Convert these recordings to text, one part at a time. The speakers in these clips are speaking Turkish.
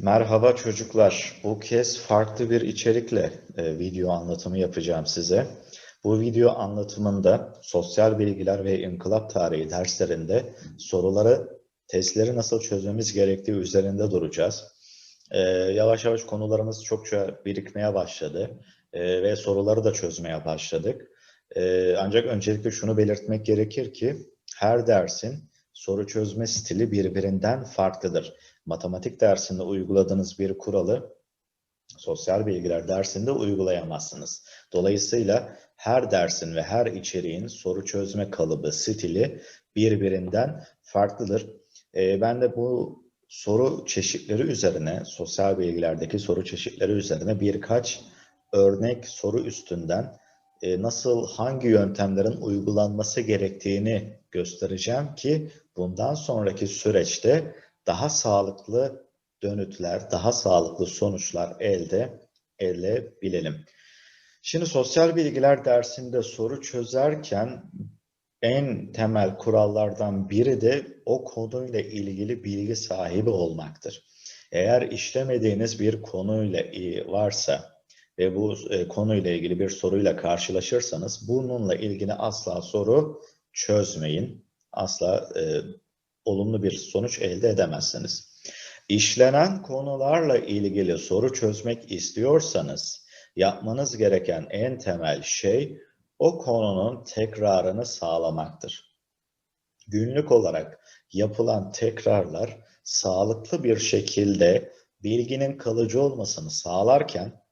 Merhaba çocuklar. Bu kez farklı bir içerikle e, video anlatımı yapacağım size. Bu video anlatımında sosyal bilgiler ve inkılap tarihi derslerinde soruları, testleri nasıl çözmemiz gerektiği üzerinde duracağız. E, yavaş yavaş konularımız çokça birikmeye başladı e, ve soruları da çözmeye başladık. E, ancak öncelikle şunu belirtmek gerekir ki her dersin soru çözme stili birbirinden farklıdır matematik dersinde uyguladığınız bir kuralı sosyal bilgiler dersinde uygulayamazsınız. Dolayısıyla her dersin ve her içeriğin soru çözme kalıbı, stili birbirinden farklıdır. Ee, ben de bu soru çeşitleri üzerine, sosyal bilgilerdeki soru çeşitleri üzerine birkaç örnek soru üstünden e, nasıl, hangi yöntemlerin uygulanması gerektiğini göstereceğim ki bundan sonraki süreçte daha sağlıklı dönütler, daha sağlıklı sonuçlar elde edebilelim. Şimdi sosyal bilgiler dersinde soru çözerken en temel kurallardan biri de o konuyla ilgili bilgi sahibi olmaktır. Eğer işlemediğiniz bir konuyla varsa ve bu e, konuyla ilgili bir soruyla karşılaşırsanız bununla ilgili asla soru çözmeyin. Asla e, olumlu bir sonuç elde edemezsiniz. İşlenen konularla ilgili soru çözmek istiyorsanız yapmanız gereken en temel şey o konunun tekrarını sağlamaktır. Günlük olarak yapılan tekrarlar sağlıklı bir şekilde bilginin kalıcı olmasını sağlarken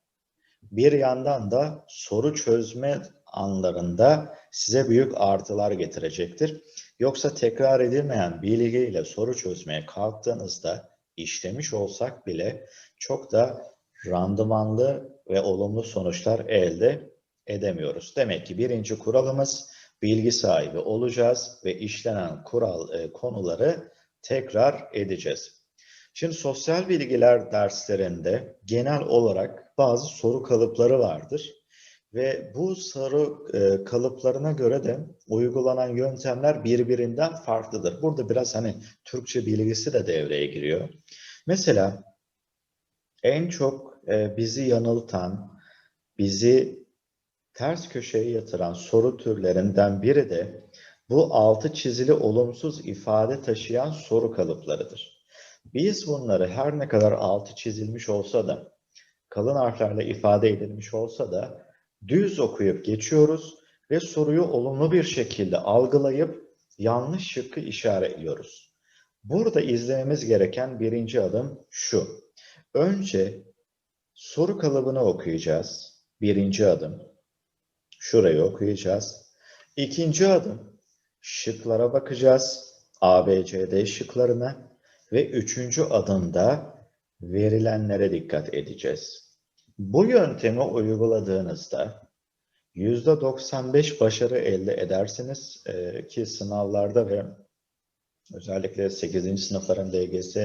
bir yandan da soru çözme anlarında size büyük artılar getirecektir. Yoksa tekrar edilmeyen bilgiyle soru çözmeye kalktığınızda işlemiş olsak bile çok da randımanlı ve olumlu sonuçlar elde edemiyoruz. Demek ki birinci kuralımız bilgi sahibi olacağız ve işlenen kural e, konuları tekrar edeceğiz. Şimdi sosyal bilgiler derslerinde genel olarak bazı soru kalıpları vardır. Ve bu soru e, kalıplarına göre de uygulanan yöntemler birbirinden farklıdır. Burada biraz hani Türkçe bilgisi de devreye giriyor. Mesela en çok e, bizi yanıltan, bizi ters köşeye yatıran soru türlerinden biri de bu altı çizili olumsuz ifade taşıyan soru kalıplarıdır. Biz bunları her ne kadar altı çizilmiş olsa da, kalın harflerle ifade edilmiş olsa da düz okuyup geçiyoruz ve soruyu olumlu bir şekilde algılayıp yanlış şıkkı işaretliyoruz. Burada izlememiz gereken birinci adım şu. Önce soru kalıbını okuyacağız. Birinci adım. Şurayı okuyacağız. İkinci adım şıklara bakacağız. A, B, C, D şıklarına ve üçüncü adımda verilenlere dikkat edeceğiz. Bu yöntemi uyguladığınızda %95 başarı elde edersiniz ee, ki sınavlarda ve özellikle 8. sınıfların DGS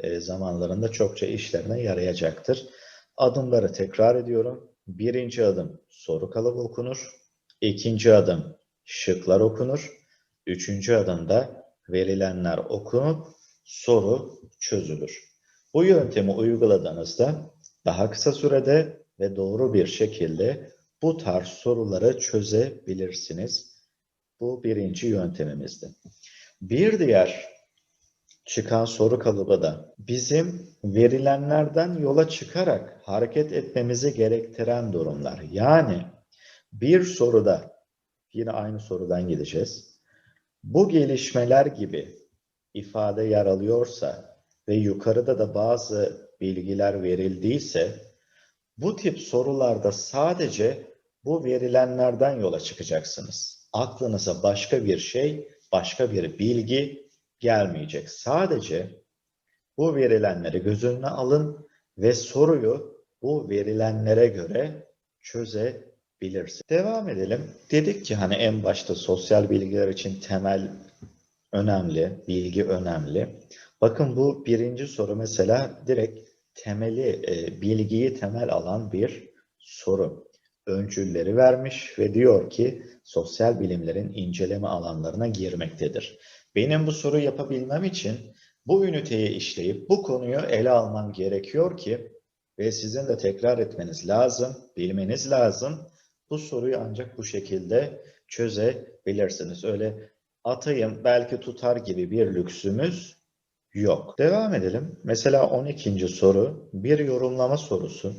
e, zamanlarında çokça işlerine yarayacaktır. Adımları tekrar ediyorum. Birinci adım soru kalıbı okunur. İkinci adım şıklar okunur. Üçüncü adımda verilenler okunup soru çözülür. Bu yöntemi uyguladığınızda daha kısa sürede ve doğru bir şekilde bu tarz soruları çözebilirsiniz. Bu birinci yöntemimizdi. Bir diğer çıkan soru kalıbı da bizim verilenlerden yola çıkarak hareket etmemizi gerektiren durumlar. Yani bir soruda yine aynı sorudan gideceğiz. Bu gelişmeler gibi ifade yer alıyorsa ve yukarıda da bazı bilgiler verildiyse bu tip sorularda sadece bu verilenlerden yola çıkacaksınız. Aklınıza başka bir şey, başka bir bilgi gelmeyecek. Sadece bu verilenleri göz önüne alın ve soruyu bu verilenlere göre çözebilirsiniz. Devam edelim. Dedik ki hani en başta sosyal bilgiler için temel önemli, bilgi önemli. Bakın bu birinci soru mesela direkt temeli, e, bilgiyi temel alan bir soru. Öncülleri vermiş ve diyor ki sosyal bilimlerin inceleme alanlarına girmektedir. Benim bu soruyu yapabilmem için Bu üniteyi işleyip bu konuyu ele alman gerekiyor ki ve sizin de tekrar etmeniz lazım, bilmeniz lazım. Bu soruyu ancak bu şekilde çözebilirsiniz. Öyle atayım belki tutar gibi bir lüksümüz yok. Devam edelim. Mesela 12. soru bir yorumlama sorusu.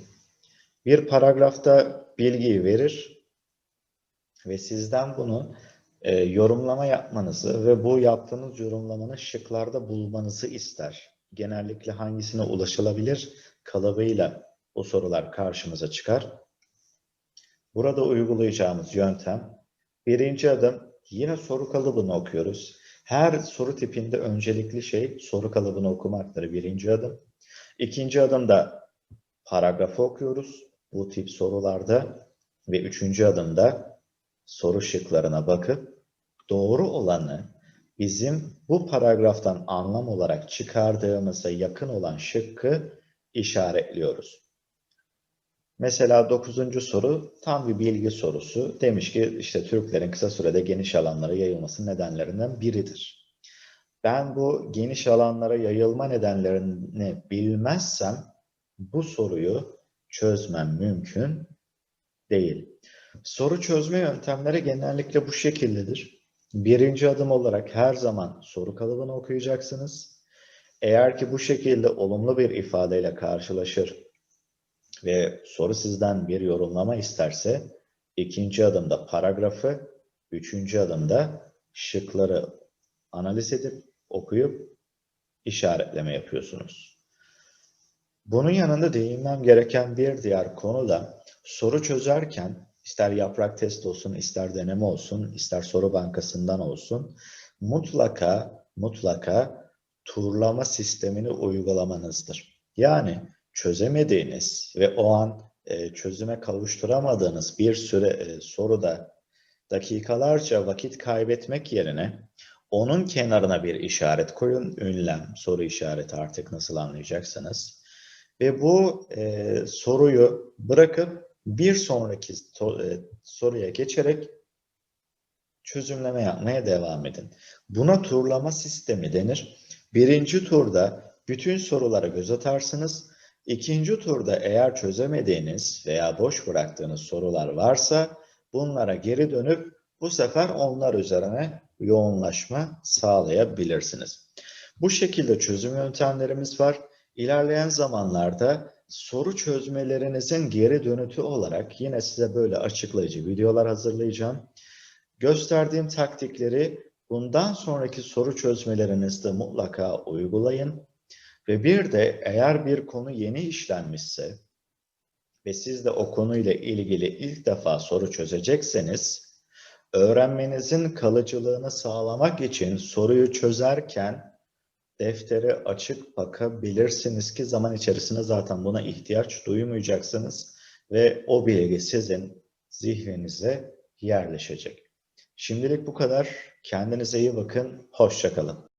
Bir paragrafta bilgiyi verir ve sizden bunu e, yorumlama yapmanızı ve bu yaptığınız yorumlamanın şıklarda bulmanızı ister. Genellikle hangisine ulaşılabilir kalıbıyla bu sorular karşımıza çıkar. Burada uygulayacağımız yöntem birinci adım yine soru kalıbını okuyoruz. Her soru tipinde öncelikli şey soru kalıbını okumaktır birinci adım. İkinci adımda paragrafı okuyoruz bu tip sorularda ve üçüncü adımda soru şıklarına bakıp doğru olanı bizim bu paragraftan anlam olarak çıkardığımıza yakın olan şıkkı işaretliyoruz. Mesela dokuzuncu soru tam bir bilgi sorusu. Demiş ki işte Türklerin kısa sürede geniş alanlara yayılması nedenlerinden biridir. Ben bu geniş alanlara yayılma nedenlerini bilmezsem bu soruyu çözmem mümkün değil. Soru çözme yöntemleri genellikle bu şekildedir. Birinci adım olarak her zaman soru kalıbını okuyacaksınız. Eğer ki bu şekilde olumlu bir ifadeyle karşılaşır ve soru sizden bir yorumlama isterse ikinci adımda paragrafı, üçüncü adımda şıkları analiz edip okuyup işaretleme yapıyorsunuz. Bunun yanında değinmem gereken bir diğer konu da soru çözerken ister yaprak test olsun, ister deneme olsun, ister soru bankasından olsun mutlaka mutlaka turlama sistemini uygulamanızdır. Yani çözemediğiniz ve o an e, çözüme kavuşturamadığınız bir süre e, soruda dakikalarca vakit kaybetmek yerine onun kenarına bir işaret koyun. Ünlem, soru işareti artık nasıl anlayacaksınız. Ve bu e, soruyu bırakıp bir sonraki to, e, soruya geçerek çözümleme yapmaya devam edin. Buna turlama sistemi denir. Birinci turda bütün sorulara göz atarsınız. İkinci turda eğer çözemediğiniz veya boş bıraktığınız sorular varsa bunlara geri dönüp bu sefer onlar üzerine yoğunlaşma sağlayabilirsiniz. Bu şekilde çözüm yöntemlerimiz var. İlerleyen zamanlarda soru çözmelerinizin geri dönütü olarak yine size böyle açıklayıcı videolar hazırlayacağım. Gösterdiğim taktikleri bundan sonraki soru çözmelerinizde mutlaka uygulayın. Ve bir de eğer bir konu yeni işlenmişse ve siz de o konuyla ilgili ilk defa soru çözecekseniz, öğrenmenizin kalıcılığını sağlamak için soruyu çözerken defteri açık bakabilirsiniz ki zaman içerisinde zaten buna ihtiyaç duymayacaksınız ve o bilgi sizin zihninize yerleşecek. Şimdilik bu kadar. Kendinize iyi bakın. Hoşçakalın.